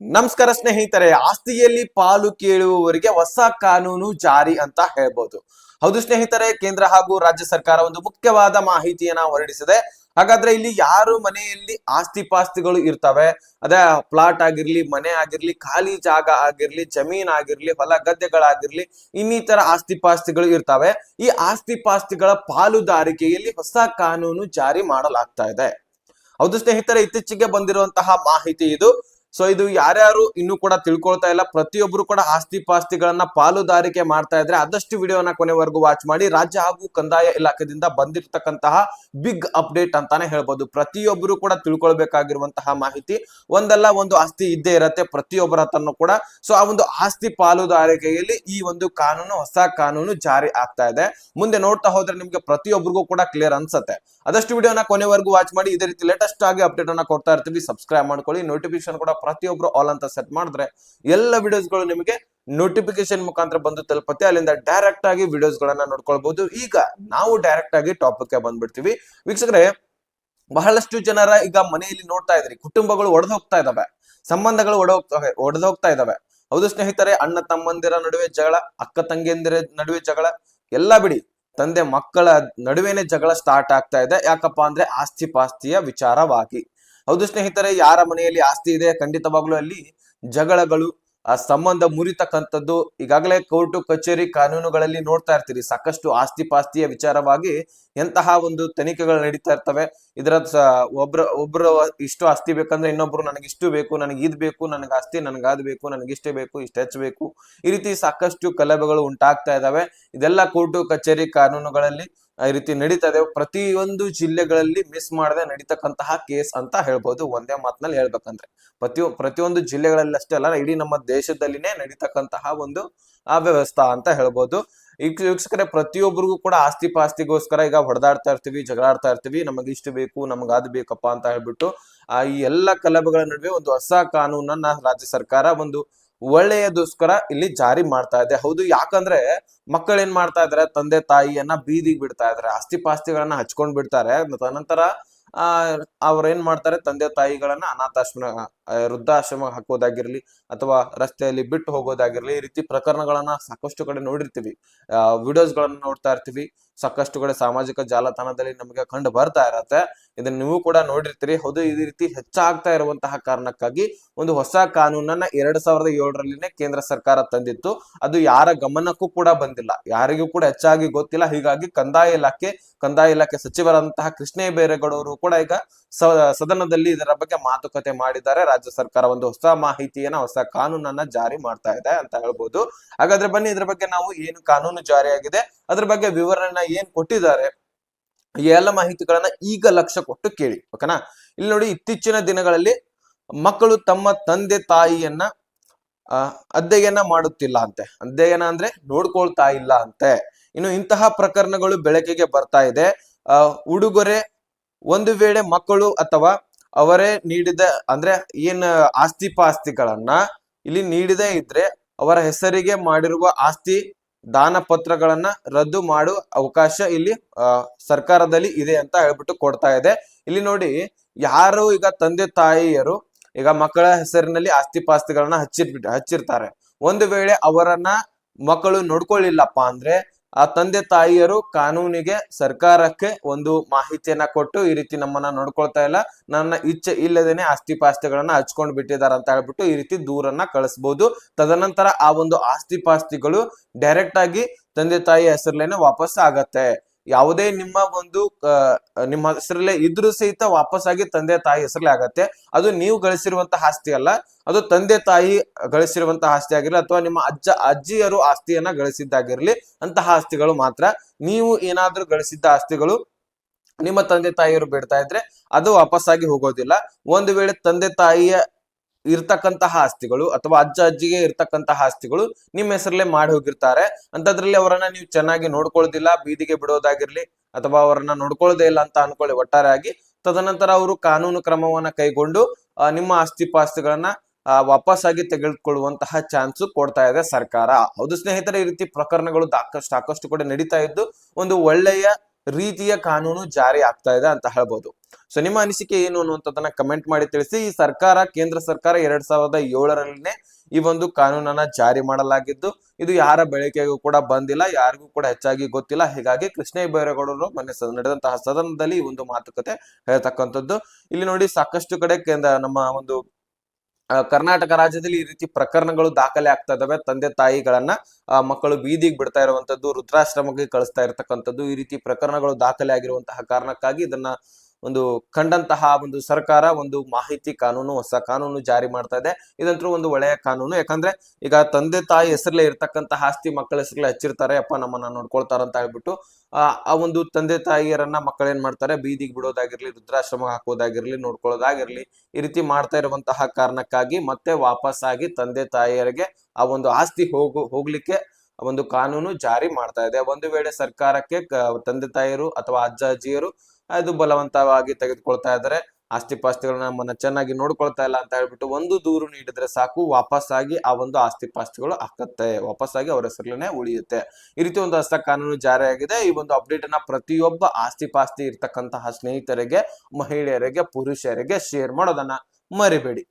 ನಮಸ್ಕಾರ ಸ್ನೇಹಿತರೆ, ಆಸ್ತಿಯಲ್ಲಿ ಪಾಲು ಕೇಳುವವರಿಗೆ ಹೊಸ ಕಾನೂನು ಜಾರಿ ಅಂತ ಹೇಳ್ಬೋದು. ಹೌದು ಸ್ನೇಹಿತರೆ, ಕೇಂದ್ರ ಹಾಗೂ ರಾಜ್ಯ ಸರ್ಕಾರ ಒಂದು ಮುಖ್ಯವಾದ ಮಾಹಿತಿಯನ್ನ ಹೊರಡಿಸಿದೆ. ಹಾಗಾದ್ರೆ ಇಲ್ಲಿ ಯಾರು ಮನೆಯಲ್ಲಿ ಆಸ್ತಿ ಪಾಸ್ತಿಗಳು ಇರ್ತವೆ? ಅದೇ ಪ್ಲಾಟ್ ಆಗಿರ್ಲಿ, ಮನೆ ಆಗಿರ್ಲಿ, ಖಾಲಿ ಜಾಗ ಆಗಿರ್ಲಿ, ಜಮೀನ್ ಆಗಿರ್ಲಿ, ಹೊಲ ಗದ್ದೆಗಳಾಗಿರ್ಲಿ, ಇನ್ನಿತರ ಆಸ್ತಿ ಪಾಸ್ತಿಗಳು ಇರ್ತವೆ. ಈ ಆಸ್ತಿ ಪಾಸ್ತಿಗಳ ಪಾಲುದಾರಿಕೆಯಲ್ಲಿ ಹೊಸ ಕಾನೂನು ಜಾರಿ ಮಾಡಲಾಗ್ತಾ ಇದೆ. ಹೌದು ಸ್ನೇಹಿತರೆ, ಇತ್ತೀಚೆಗೆ ಬಂದಿರುವಂತಹ ಮಾಹಿತಿ ಇದು. ಸೊ ಇದು ಯಾರ್ಯಾರು ಇನ್ನು ಕೂಡ ತಿಳ್ಕೊಳ್ತಾ ಇಲ್ಲ ಪ್ರತಿಯೊಬ್ಬರು ಕೂಡ ಆಸ್ತಿ ಪಾಸ್ತಿಗಳನ್ನ ಪಾಲುದಾರಿಕೆ ಮಾಡ್ತಾ ಇದ್ರೆ ಆದಷ್ಟು ವಿಡಿಯೋನ ಕೊನೆವರೆಗೂ ವಾಚ್ ಮಾಡಿ. ರಾಜ್ಯ ಹಾಗೂ ಕಂದಾಯ ಇಲಾಖೆದಿಂದ ಬಂದಿರತಕ್ಕಂತಹ ಬಿಗ್ ಅಪ್ಡೇಟ್ ಅಂತಾನೆ ಹೇಳ್ಬೋದು. ಪ್ರತಿಯೊಬ್ಬರು ಕೂಡ ತಿಳ್ಕೊಳ್ಬೇಕಾಗಿರುವಂತಹ ಮಾಹಿತಿ, ಒಂದಲ್ಲ ಒಂದು ಆಸ್ತಿ ಇದ್ದೇ ಇರತ್ತೆ ಪ್ರತಿಯೊಬ್ಬರ ಹತ್ರನೂ ಕೂಡ. ಸೊ ಆ ಒಂದು ಆಸ್ತಿ ಪಾಲುದಾರಿಕೆಯಲ್ಲಿ ಈ ಒಂದು ಕಾನೂನು, ಹೊಸ ಕಾನೂನು ಜಾರಿ ಆಗ್ತಾ ಇದೆ. ಮುಂದೆ ನೋಡ್ತಾ ಹೋದ್ರೆ ನಿಮ್ಗೆ ಪ್ರತಿಯೊಬ್ಬರಿಗೂ ಕೂಡ ಕ್ಲಿಯರ್ ಅನ್ಸುತ್ತೆ. ಆದಷ್ಟು ವಿಡಿಯೋನ ಕೊನೆವರೆಗೂ ವಾಚ್ ಮಾಡಿ. ಇದೇ ರೀತಿ ಲೇಟೆಸ್ಟ್ ಆಗಿ ಅಪ್ಡೇಟ್ ಅನ್ನ ಕೊಡ್ತಾ ಇರ್ತೀವಿ. ಸಬ್ಸ್ಕ್ರೈಬ್ ಮಾಡ್ಕೊಳ್ಳಿ. ನೋಟಿಫಿಕೇಶನ್ ಕೂಡ ಪ್ರತಿಯೊಬ್ರು ಆಲ್ ಅಂತ ಸೆಟ್ ಮಾಡಿದ್ರೆ ಎಲ್ಲ ವಿಡಿಯೋಸ್ಗಳು ನಿಮಗೆ ನೋಟಿಫಿಕೇಶನ್ ಮುಖಾಂತರ ಬಂದು ತಲುಪತ್ತೆ. ಅಲ್ಲಿಂದ ಡೈರೆಕ್ಟ್ ಆಗಿ ವಿಡಿಯೋಸ್ ಗಳನ್ನ ನೋಡ್ಕೊಳ್ಬಹುದು ಈಗ ನಾವು ಡೈರೆಕ್ಟ್ ಆಗಿ ಟಾಪಿಕ್ ಬಂದ್ಬಿಡ್ತೀವಿ. ವೀಕ್ಷಕರೇ, ಬಹಳಷ್ಟು ಜನರ ಈಗ ಮನೆಯಲ್ಲಿ ನೋಡ್ತಾ ಇದ್ರಿ. ಕುಟುಂಬಗಳು ಒಡೆದು ಹೋಗ್ತಾ ಇದಾವೆ. ಸಂಬಂಧಗಳು ಒಡೆದು ಹೋಗ್ತಾ ಇದಾವೆ. ಹೌದು ಸ್ನೇಹಿತರೆ, ಅಣ್ಣ ತಮ್ಮಂದಿರ ನಡುವೆ ಜಗಳ, ಅಕ್ಕ ತಂಗಿಯಂದಿರ ನಡುವೆ ಜಗಳ, ಎಲ್ಲ ಬಿಡಿ. ತಂದೆ ಮಕ್ಕಳ ನಡುವೆನೆ ಜಗಳ ಸ್ಟಾರ್ಟ್ ಆಗ್ತಾ ಇದೆ. ಯಾಕಪ್ಪ ಅಂದ್ರೆ ಆಸ್ತಿ ಪಾಸ್ತಿಯ ವಿಚಾರವಾಗಿ. ಹೌದು ಸ್ನೇಹಿತರೆ, ಯಾರ ಮನೆಯಲ್ಲಿ ಆಸ್ತಿ ಇದೆ, ಖಂಡಿತವಾಗ್ಲೂ ಅಲ್ಲಿ ಜಗಳಗಳು, ಆ ಸಂಬಂಧ ಮುರಿತಕ್ಕಂಥದ್ದು ಈಗಾಗಲೇ ಕೋರ್ಟು, ಕಚೇರಿ ಕಾನೂನುಗಳಲ್ಲಿ ನೋಡ್ತಾ ಇರ್ತೀರಿ. ಸಾಕಷ್ಟು ಆಸ್ತಿ ಪಾಸ್ತಿಯ ವಿಚಾರವಾಗಿ ಎಂತಹ ಒಂದು ತನಿಖೆಗಳು ನಡೀತಾ ಇರ್ತವೆ. ಇದರ ಒಬ್ರ, ಒಬ್ರು ಇಷ್ಟು ಆಸ್ತಿ ಬೇಕಂದ್ರೆ ಇನ್ನೊಬ್ರು ನನಗೆ ಇಷ್ಟು ಬೇಕು, ನನಗೆ ಇದ್ ಬೇಕು, ನನಗೆ ಆಸ್ತಿ, ನನಗೆ ಬೇಕು, ನನಗೆ ಇಷ್ಟೇ ಬೇಕು, ಇಷ್ಟು ಹೆಚ್ಚು ಬೇಕು. ಈ ರೀತಿ ಸಾಕಷ್ಟು ಕಲಭೆಗಳು ಉಂಟಾಗ್ತಾ ಇದಾವೆ ಇದೆಲ್ಲ ಕೋರ್ಟು, ಕಚೇರಿ ಕಾನೂನುಗಳಲ್ಲಿ ಈ ರೀತಿ ನಡೀತಾ ಇದೆ. ಪ್ರತಿಯೊಂದು ಜಿಲ್ಲೆಗಳಲ್ಲಿ ಮಿಸ್ ಮಾಡದೆ ನಡೀತಕ್ಕಂತಹ ಕೇಸ್ ಅಂತ ಹೇಳ್ಬೋದು. ಒಂದೇ ಮಾತಿನಲ್ಲಿ ಹೇಳ್ಬೇಕಂದ್ರೆ. ಪ್ರತಿ ಪ್ರತಿಯೊಂದು ಜಿಲ್ಲೆಗಳಲ್ಲಿ ಅಷ್ಟೇ ಅಲ್ಲ, ಇಡೀ ನಮ್ಮ ದೇಶದಲ್ಲಿನೇ ನಡೀತಕ್ಕಂತಹ ಒಂದು ಆ ವ್ಯವಸ್ಥಾ ಅಂತ ಹೇಳ್ಬೋದು. ವೀಕ್ಷಕರೇ ಪ್ರತಿಯೊಬ್ಬರಿಗೂ ಕೂಡ ಆಸ್ತಿ ಪಾಸ್ತಿಗೋಸ್ಕರ ಈಗ ಹೊಡೆದಾಡ್ತಾ ಇರ್ತೀವಿ, ಜಗಳಾಡ್ತಾ ಇರ್ತೀವಿ. ನಮಗೆ ಇಷ್ಟು ಬೇಕು, ನಮ್ಗೆ ಅದು ಬೇಕಪ್ಪ ಅಂತ ಹೇಳ್ಬಿಟ್ಟು, ಆ ಈ ಎಲ್ಲ ಕಲಬೆಗಳ ನಡುವೆ ಒಂದು ಹೊಸ ಕಾನೂನನ್ನ ರಾಜ್ಯ ಸರ್ಕಾರ ಒಂದು ಒಳ್ಳೆಯದೋಸ್ಕರ ಇಲ್ಲಿ ಜಾರಿ ಮಾಡ್ತಾ ಇದೆ. ಹೌದು, ಯಾಕಂದ್ರೆ ಮಕ್ಕಳು ಏನ್ ಮಾಡ್ತಾ ಇದಾರೆ? ತಂದೆ ತಾಯಿಯನ್ನ ಬೀದಿಗೆ ಬಿಡ್ತಾ ಇದಾರೆ. ಆಸ್ತಿ ಪಾಸ್ತಿಗಳನ್ನ ಹಚ್ಕೊಂಡ್ ಬಿಡ್ತಾರೆ. ತದನಂತರ ಆ, ಅವ್ರ ಏನ್ ಮಾಡ್ತಾರೆ? ತಂದೆ ತಾಯಿಗಳನ್ನ ಅನಾಥಾಶ್ರಮ ವೃದ್ಧಾಶ್ರಮ ಹಾಕೋದಾಗಿರ್ಲಿ ಅಥವಾ ರಸ್ತೆಯಲ್ಲಿ ಬಿಟ್ಟು ಹೋಗೋದಾಗಿರ್ಲಿ ಈ ರೀತಿ ಪ್ರಕರಣಗಳನ್ನ ಸಾಕಷ್ಟು ಕಡೆ ನೋಡಿರ್ತೀವಿ. ವಿಡಿಯೋಸ್ ಗಳನ್ನ ನೋಡ್ತಾ ಇರ್ತೀವಿ. ಸಾಕಷ್ಟು ಕಡೆ ಸಾಮಾಜಿಕ ಜಾಲತಾಣದಲ್ಲಿ ನಮಗೆ ಕಂಡು ಬರ್ತಾ ಇರತ್ತೆ. ಇದನ್ನ ನೀವು ಕೂಡ ನೋಡಿರ್ತೀರಿ. ಹೌದು, ಈ ರೀತಿ ಹೆಚ್ಚಾಗ್ತಾ ಇರುವಂತಹ ಕಾರಣಕ್ಕಾಗಿ ಒಂದು ಹೊಸ ಕಾನೂನನ್ನ ಎರಡ್ ಸಾವಿರದ ಏಳರಲ್ಲಿನೇ ಕೇಂದ್ರ ಸರ್ಕಾರ ತಂದಿತ್ತು. ಅದು ಯಾರ ಗಮನಕ್ಕೂ ಕೂಡ ಬಂದಿಲ್ಲ. ಯಾರಿಗೂ ಕೂಡ ಹೆಚ್ಚಾಗಿ ಗೊತ್ತಿಲ್ಲ. ಹೀಗಾಗಿ ಕಂದಾಯ ಇಲಾಖೆ ಕಂದಾಯ ಇಲಾಖೆ ಸಚಿವರಾದಂತಹ ಕೃಷ್ಣೇ ಬೈರೇಗೌಡರು ಕೂಡ ಈಗ ಸದನದಲ್ಲಿ ಇದರ ಬಗ್ಗೆ ಮಾತುಕತೆ ಮಾಡಿದ್ದಾರೆ. ರಾಜ್ಯ ಸರ್ಕಾರ ಒಂದು ಹೊಸ ಮಾಹಿತಿಯನ್ನ, ಹೊಸ ಕಾನೂನನ್ನ ಜಾರಿ ಮಾಡ್ತಾ ಇದೆ ಅಂತ ಹೇಳ್ಬೋದು. ಹಾಗಾದ್ರೆ ಬನ್ನಿ, ಇದ್ರ ಬಗ್ಗೆ ನಾವು ಏನು ಕಾನೂನು ಜಾರಿಯಾಗಿದೆ ಅದ್ರ ಬಗ್ಗೆ ವಿವರಣೆ ಏನ್ ಕೊಟ್ಟಿದ್ದಾರೆ, ಈ ಎಲ್ಲ ಮಾಹಿತಿಗಳನ್ನ ಈಗ ಲಕ್ಷ್ಯ ಕೊಟ್ಟು ಕೇಳಿ, ಓಕೆನಾ? ಇಲ್ಲಿ ನೋಡಿ, ಇತ್ತೀಚಿನ ದಿನಗಳಲ್ಲಿ ಮಕ್ಕಳು ತಮ್ಮ ತಂದೆ ತಾಯಿಯನ್ನ ಅಧ್ಯಯನ ಮಾಡುತ್ತಿಲ್ಲ ಅಂತೆ. ಅಧ್ಯಯನ ಅಂದ್ರೆ ನೋಡ್ಕೊಳ್ತಾ ಇಲ್ಲ ಅಂತೆ. ಇನ್ನು ಇಂತಹ ಪ್ರಕರಣಗಳು ಬೆಳಕಿಗೆ ಬರ್ತಾ ಇದೆ. ಉಡುಗೊರೆ ಒಂದು ವೇಳೆ ಮಕ್ಕಳು ಅಥವಾ ಅವರೇ ನೀಡಿದ, ಅಂದ್ರೆ ಏನ್ ಆಸ್ತಿ ಪಾಸ್ತಿಗಳನ್ನ ಇಲ್ಲಿ ನೀಡದೇ ಇದ್ರೆ ಅವರ ಹೆಸರಿಗೆ ಮಾಡಿರುವ ಆಸ್ತಿ ದಾನ ಪತ್ರಗಳನ್ನ ರದ್ದು ಮಾಡುವ ಅವಕಾಶ ಇಲ್ಲಿ ಸರ್ಕಾರದಲ್ಲಿ ಇದೆ ಅಂತ ಹೇಳ್ಬಿಟ್ಟು ಕೊಡ್ತಾ ಇದೆ. ಇಲ್ಲಿ ನೋಡಿ, ಯಾರು ಈಗ ತಂದೆ ತಾಯಿಯರು ಈಗ ಮಕ್ಕಳ ಹೆಸರಿನಲ್ಲಿ ಆಸ್ತಿ ಪಾಸ್ತಿಗಳನ್ನ ಹಚ್ಚಿರ್ಬಿಟ್ಟು ಹಚ್ಚಿರ್ತಾರೆ. ಒಂದು ವೇಳೆ ಅವರನ್ನ ಮಕ್ಕಳು ನೋಡ್ಕೊಳ್ಳಿಲ್ಲಪ್ಪ ಅಂದ್ರೆ ಆ ತಂದೆ ತಾಯಿಯರು ಕಾನೂನಿಗೆ, ಸರ್ಕಾರಕ್ಕೆ ಒಂದು ಮಾಹಿತಿಯನ್ನ ಕೊಟ್ಟು ಈ ರೀತಿ ನಮ್ಮನ್ನ ನೋಡ್ಕೊಳ್ತಾ ಇಲ್ಲ. ನನ್ನ ಇಚ್ಛೆ ಇಲ್ಲದೇನೆ ಆಸ್ತಿ ಪಾಸ್ತಿಗಳನ್ನ ಹಚ್ಕೊಂಡ್ ಬಿಟ್ಟಿದ್ದಾರೆ ಅಂತ ಹೇಳ್ಬಿಟ್ಟು ಈ ರೀತಿ ದೂರನ್ನ ಕಳಿಸ್ಬೋದು. ತದನಂತರ ಆ ಒಂದು ಆಸ್ತಿ ಪಾಸ್ತಿಗಳು ಡೈರೆಕ್ಟ್ ಆಗಿ ತಂದೆ ತಾಯಿ ಹೆಸರಲ್ಲೇನೆ ವಾಪಸ್ ಆಗತ್ತೆ. ಯಾವುದೇ ನಿಮ್ಮ ಒಂದು ನಿಮ್ಮ ಹೆಸರಲ್ಲೇ ಇದ್ರೂ ಸಹಿತ ವಾಪಸ್ ಆಗಿ ತಂದೆ ತಾಯಿ ಹೆಸರಲ್ಲೇ ಆಗತ್ತೆ. ಅದು ನೀವು ಗಳಿಸಿರುವಂತಹ ಆಸ್ತಿ ಅಲ್ಲ. ಅದು ತಂದೆ ತಾಯಿ ಗಳಿಸಿರುವಂತಹ ಆಸ್ತಿ ಆಗಿರಲಿ ಅಥವಾ ನಿಮ್ಮ ಅಜ್ಜ, ಅಜ್ಜಿಯರು ಆಸ್ತಿಯನ್ನ ಗಳಿಸಿದ್ದಾಗಿರ್ಲಿ ಅಂತಹ ಆಸ್ತಿಗಳು ಮಾತ್ರ. ನೀವು ಏನಾದ್ರೂ ಗಳಿಸಿದ್ದ ಆಸ್ತಿಗಳು ನಿಮ್ಮ ತಂದೆ ತಾಯಿಯರು ಬಿಡ್ತಾ ಇದ್ರೆ ಅದು ವಾಪಸ್ಸಾಗಿ ಹೋಗೋದಿಲ್ಲ. ಒಂದು ವೇಳೆ ತಂದೆ ತಾಯಿಯ ಇರ್ತಕ್ಕಂತಹ ಆಸ್ತಿಗಳು ಅಥವಾ ಅಜ್ಜ ಅಜ್ಜಿಗೆ ಇರ್ತಕ್ಕಂತಹ ಆಸ್ತಿಗಳು ನಿಮ್ಮ ಹೆಸರಲ್ಲೇ ಮಾಡಿ ಹೋಗಿರ್ತಾರೆ. ಅಂತದ್ರಲ್ಲಿ ಅವರನ್ನ ನೀವು ಚೆನ್ನಾಗಿ ನೋಡ್ಕೊಳ್ಳೋದಿಲ್ಲ ಬೀದಿಗೆ ಬಿಡೋದಾಗಿರ್ಲಿ ಅಥವಾ ಅವರನ್ನ ನೋಡ್ಕೊಳ್ಳೋದೇ ಇಲ್ಲ ಅಂತ ಅನ್ಕೊಳ್ಳಿ ಒಟ್ಟಾರೆಯಾಗಿ ತದನಂತರ ಅವರು ಕಾನೂನು ಕ್ರಮವನ್ನ ಕೈಗೊಂಡು ನಿಮ್ಮ ಆಸ್ತಿ ಪಾಸ್ತಿಗಳನ್ನ ಆ, ವಾಪಸ್ಸಾಗಿ ತೆಗೆದುಕೊಳ್ಳುವಂತಹ ಚಾನ್ಸ್ ಕೊಡ್ತಾ ಇದೆ ಸರ್ಕಾರ. ಹೌದು ಸ್ನೇಹಿತರೆ ಈ ರೀತಿ ಪ್ರಕರಣಗಳು ಸಾಕಷ್ಟು ಸಾಕಷ್ಟು ಕೂಡ ನಡೀತಾ ಇದ್ದು ಒಂದು ಒಳ್ಳೆಯ ರೀತಿಯ ಕಾನೂನು ಜಾರಿ ಆಗ್ತಾ ಇದೆ ಅಂತ ಹೇಳ್ಬೋದು. ಸೊ ನಿಮ್ಮ ಅನಿಸಿಕೆ ಏನು ಅನ್ನುವಂಥದ್ದನ್ನ ಕಮೆಂಟ್ ಮಾಡಿ ತಿಳಿಸಿ. ಈ ಸರ್ಕಾರ, ಕೇಂದ್ರ ಸರ್ಕಾರ ಎರಡ್ ಸಾವಿರದ ಏಳರಲ್ಲಿನೇ ಈ ಒಂದು ಕಾನೂನನ್ನ ಜಾರಿ ಮಾಡಲಾಗಿದ್ದು, ಇದು ಯಾರ ಬೆಳಕಿಗೂ ಕೂಡ ಬಂದಿಲ್ಲ, ಯಾರಿಗೂ ಕೂಡ ಹೆಚ್ಚಾಗಿ ಗೊತ್ತಿಲ್ಲ. ಹೀಗಾಗಿ ಕೃಷ್ಣ ಬೈರೇಗೌಡರು ಮೊನ್ನೆ ನಡೆದಂತಹ ಸದನದಲ್ಲಿ ಈ ಒಂದು ಮಾತುಕತೆ ಹೇಳ್ತಕ್ಕಂಥದ್ದು. ಇಲ್ಲಿ ನೋಡಿ ಸಾಕಷ್ಟು ಕಡೆ ಕೇಂದ್ರ ನಮ್ಮ ಒಂದು ಕರ್ನಾಟಕ ರಾಜ್ಯದಲ್ಲಿ ಈ ರೀತಿ ಪ್ರಕರಣಗಳು ದಾಖಲೆ ಆಗ್ತಾ ಇದಾವೆ. ತಂದೆ ತಾಯಿಗಳನ್ನ ಮಕ್ಕಳು ಬೀದಿಗೆ ಬಿಡ್ತಾ ಇರುವಂತದ್ದು, ವೃದ್ಧಾಶ್ರಮಕ್ಕೆ ಕಳಿಸ್ತಾ ಇರತಕ್ಕಂಥದ್ದು ಈ ರೀತಿ ಪ್ರಕರಣಗಳು ದಾಖಲೆ ಆಗಿರುವಂತಹ ಕಾರಣಕ್ಕಾಗಿ ಇದನ್ನ ಒಂದು ಕಂಡಂತಹ ಒಂದು ಸರ್ಕಾರ ಒಂದು ಮಾಹಿತಿ ಕಾನೂನು, ಹೊಸ ಕಾನೂನು ಜಾರಿ ಮಾಡ್ತಾ ಇದೆ. ಇದಂತೂ ಒಂದು ಒಳ್ಳೆಯ ಕಾನೂನು. ಯಾಕಂದ್ರೆ ಈಗ ತಂದೆ ತಾಯಿ ಹೆಸರಲ್ಲೇ ಇರ್ತಕ್ಕಂತಹ ಆಸ್ತಿ ಮಕ್ಕಳ ಹೆಸರಲ್ಲೇ ಹಚ್ಚಿರ್ತಾರೆ, ಅಪ್ಪ, ನಮ್ಮನ್ನ ನೋಡ್ಕೊಳ್ತಾರ ಅಂತ ಹೇಳ್ಬಿಟ್ಟು, ಆ ಒಂದು ತಂದೆ ತಾಯಿಯರನ್ನ ಮಕ್ಕಳೇನ್ ಮಾಡ್ತಾರೆ, ಬೀದಿಗೆ ಬಿಡೋದಾಗಿರ್ಲಿ ವೃದ್ಧಾಶ್ರಮ ಹಾಕೋದಾಗಿರ್ಲಿ ನೋಡ್ಕೊಳ್ಳೋದಾಗಿರ್ಲಿ ಈ ರೀತಿ ಮಾಡ್ತಾ ಇರುವಂತಹ ಕಾರಣಕ್ಕಾಗಿ ಮತ್ತೆ ವಾಪಸ್ ಆಗಿ ತಂದೆ ತಾಯಿಯರಿಗೆ ಆ ಒಂದು ಆಸ್ತಿ ಹೋಗು, ಹೋಗ್ಲಿಕ್ಕೆ ಒಂದು ಕಾನೂನು ಜಾರಿ ಮಾಡ್ತಾ ಇದೆ. ಒಂದು ವೇಳೆ ಸರ್ಕಾರಕ್ಕೆ ತಂದೆ ತಾಯಿಯರು ಅಥವಾ ಅಜ್ಜ, ಅಜ್ಜಿಯರು ಅದು ಬಲವಂತವಾಗಿ ತೆಗೆದುಕೊಳ್ತಾ ಇದ್ದಾರೆ. ಆಸ್ತಿ ಪಾಸ್ತಿಗಳನ್ನ ನಮ್ಮನ್ನ ಚೆನ್ನಾಗಿ ನೋಡ್ಕೊಳ್ತಾ ಇಲ್ಲ ಅಂತ ಹೇಳ್ಬಿಟ್ಟು ಒಂದು ದೂರು ನೀಡಿದ್ರೆ ಸಾಕು ವಾಪಸ್ ಆಗಿ ಆ ಒಂದು ಆಸ್ತಿ ಪಾಸ್ತಿಗಳು ಹಾಕತ್ತೆ. ವಾಪಸ್ ಆಗಿ ಅವ್ರ ಹೆಸರಲ್ಲೇ ಉಳಿಯುತ್ತೆ. ಈ ರೀತಿ ಒಂದು ಹೊಸ ಕಾನೂನು ಜಾರಿಯಾಗಿದೆ. ಈ ಒಂದು ಅಪ್ಡೇಟ್ ಅನ್ನ ಪ್ರತಿಯೊಬ್ಬ ಆಸ್ತಿ ಪಾಸ್ತಿ ಇರ್ತಕ್ಕಂತಹ ಸ್ನೇಹಿತರಿಗೆ, ಮಹಿಳೆಯರಿಗೆ, ಪುರುಷರಿಗೆ ಶೇರ್ ಮಾಡೋದನ್ನ ಮರಿಬೇಡಿ.